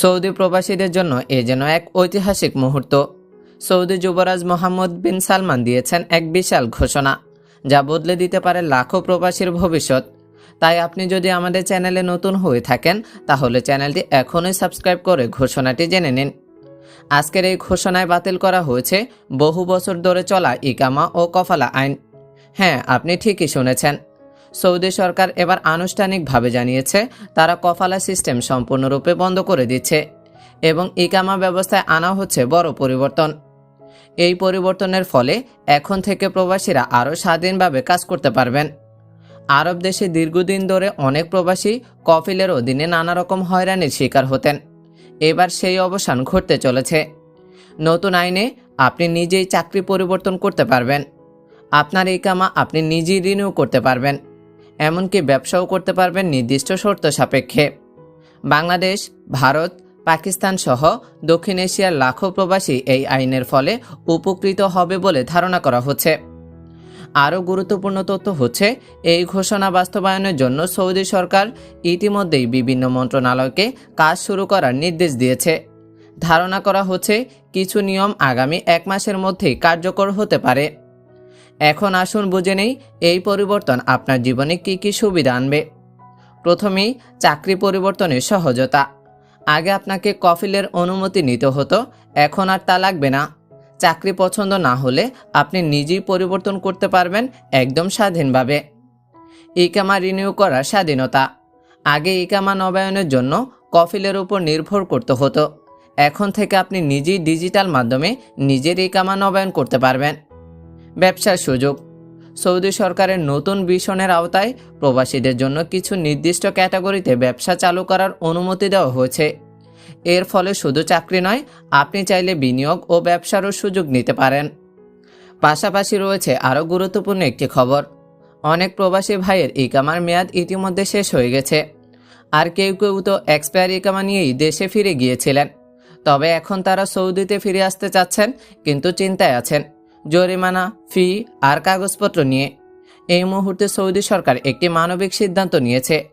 Saudi প্রবাসীদের জন্য এ যেন এক ঐতিহাসিক মুহূর্ত। সৌদি যুবরাজ মোহাম্মদ বিন সালমান দিয়েছেন এক বিশাল ঘোষণা, যা বদলে দিতে পারে লাখো প্রবাসীর ভবিষ্যৎ। তাই আপনি যদি আমাদের চ্যানেলে নতুন হয়ে থাকেন, তাহলে চ্যানেলটি এখনই সাবস্ক্রাইব করে ঘোষণাটি জেনে নিন। আজকের এই ঘোষণায় বাতিল করা হয়েছে বহু বছর ধরে চলা ইকামা ও কফালা আইন। হ্যাঁ আপনি ঠিকই শুনেছেন। সৌদি সরকার এবার আনুষ্ঠানিকভাবে জানিয়েছে, তারা কফালা সিস্টেম সম্পূর্ণরূপে বন্ধ করে দিচ্ছে এবং ইকামা ব্যবস্থায় আনা হচ্ছে বড় পরিবর্তন। এই পরিবর্তনের ফলে এখন থেকে প্রবাসীরা আরও স্বাধীনভাবে কাজ করতে পারবেন। আরব দেশে দীর্ঘদিন ধরে অনেক প্রবাসী কফিলের অধীনে নানা রকম হয়রানির শিকার হতেন। এবার সেই অবসান ঘটতে চলেছে। নতুন আইনে আপনি নিজেই চাকরি পরিবর্তন করতে পারবেন। আপনার এই কামা আপনি নিজেই রিনিউ করতে পারবেন। এমনকি ব্যবসাও করতে পারবেন নির্দিষ্ট শর্ত সাপেক্ষে। বাংলাদেশ, ভারত, পাকিস্তান সহ দক্ষিণ এশিয়ার লাখো প্রবাসী এই আইনের ফলে উপকৃত হবে বলে ধারণা করা হচ্ছে। আরও গুরুত্বপূর্ণ তথ্য হচ্ছে, এই ঘোষণা বাস্তবায়নের জন্য সৌদি সরকার ইতিমধ্যেই বিভিন্ন মন্ত্রণালয়কে কাজ শুরু করার নির্দেশ দিয়েছে। ধারণা করা হচ্ছে, কিছু নিয়ম আগামী এক মাসের মধ্যেই কার্যকর হতে পারে। এখন আসুন বুঝে নেই এই পরিবর্তন আপনার জীবনে কী কী সুবিধা আনবে। প্রথমেই, চাকরি পরিবর্তনের সহজতা। আগে আপনাকে কফিলের অনুমতি নিতে হতো, এখন আর তা লাগবে না। চাকরি পছন্দ না হলে আপনি নিজেই পরিবর্তন করতে পারবেন একদম স্বাধীনভাবে। ইকামা রিনিউ করার স্বাধীনতা। আগে ইকামা নবায়নের জন্য কফিলের উপর নির্ভর করতে হতো। এখন থেকে আপনি নিজেই ডিজিটাল মাধ্যমে নিজের ইকামা নবায়ন করতে পারবেন। ব্যবসার সুযোগ। সৌদি সরকারের নতুন ভিশনের আওতায় প্রবাসীদের জন্য কিছু নির্দিষ্ট ক্যাটাগরিতে ব্যবসা চালু করার অনুমতি দেওয়া হয়েছে। এর ফলে শুধু চাকরি নয়, আপনি চাইলে বিনিয়োগ ও ব্যবসারও সুযোগ নিতে পারেন। পাশাপাশি রয়েছে আরও গুরুত্বপূর্ণ একটি খবর। অনেক প্রবাসী ভাইয়ের ইকামার মেয়াদ ইতিমধ্যে শেষ হয়ে গেছে। আর কেউ কেউ তো এক্সপায়ার ইকামা নিয়েই দেশে ফিরে গিয়েছিলেন। তবে এখন তারা সৌদিতে ফিরে আসতে চাচ্ছেন, কিন্তু চিন্তায় আছেন। জরিমানা, ফি আর কাগজপত্র নিয়ে। এই মুহূর্তে সৌদি সরকার একটি মানবিক সিদ্ধান্ত নিয়েছে।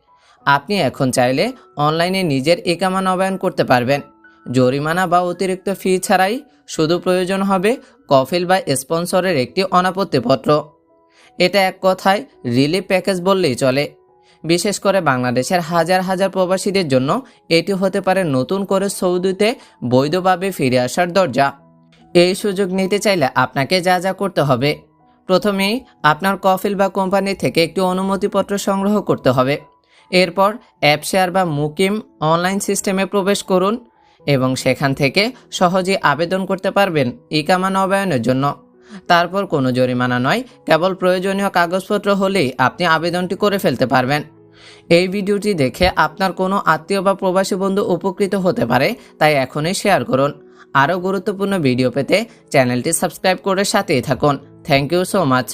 আপনি এখন চাইলে অনলাইনে নিজের একামা নবায়ন করতে পারবেন। জরিমানা বা অতিরিক্ত ফি ছাড়াই শুধু প্রয়োজন হবে কফিল বা স্পন্সরের একটি অনাপত্তিপত্র। এটা এক কথায় রিলিফ প্যাকেজ বললেই চলে। বিশেষ করে বাংলাদেশের হাজার হাজার প্রবাসীদের জন্য এটি হতে পারে নতুন করে সৌদিতে বৈধভাবে ফিরে আসার দরজা। এই সুযোগ নিতে চাইলে আপনাকে যা যা করতে হবে। প্রথমেই আপনার কফিল বা কোম্পানি থেকে একটি অনুমতিপত্র সংগ্রহ করতে হবে। এরপর অ্যাপ শেয়ার বা মুকিম অনলাইন সিস্টেমে প্রবেশ করুন এবং সেখান থেকে সহজে আবেদন করতে পারবেন ইকামা নবায়নের জন্য। তারপর কোনো জরিমানা নয়, কেবল প্রয়োজনীয় কাগজপত্র হলেই আপনি আবেদনটি করে ফেলতে পারবেন। এই ভিডিওটি দেখে আপনার কোনো আত্মীয় বা প্রবাসী বন্ধু উপকৃত হতে পারে, তাই এখনই শেয়ার করুন। আরও গুরুত্বপূর্ণ ভিডিও পেতে চ্যানেলটি সাবস্ক্রাইব করে সাথেই থাকুন। Thank you so much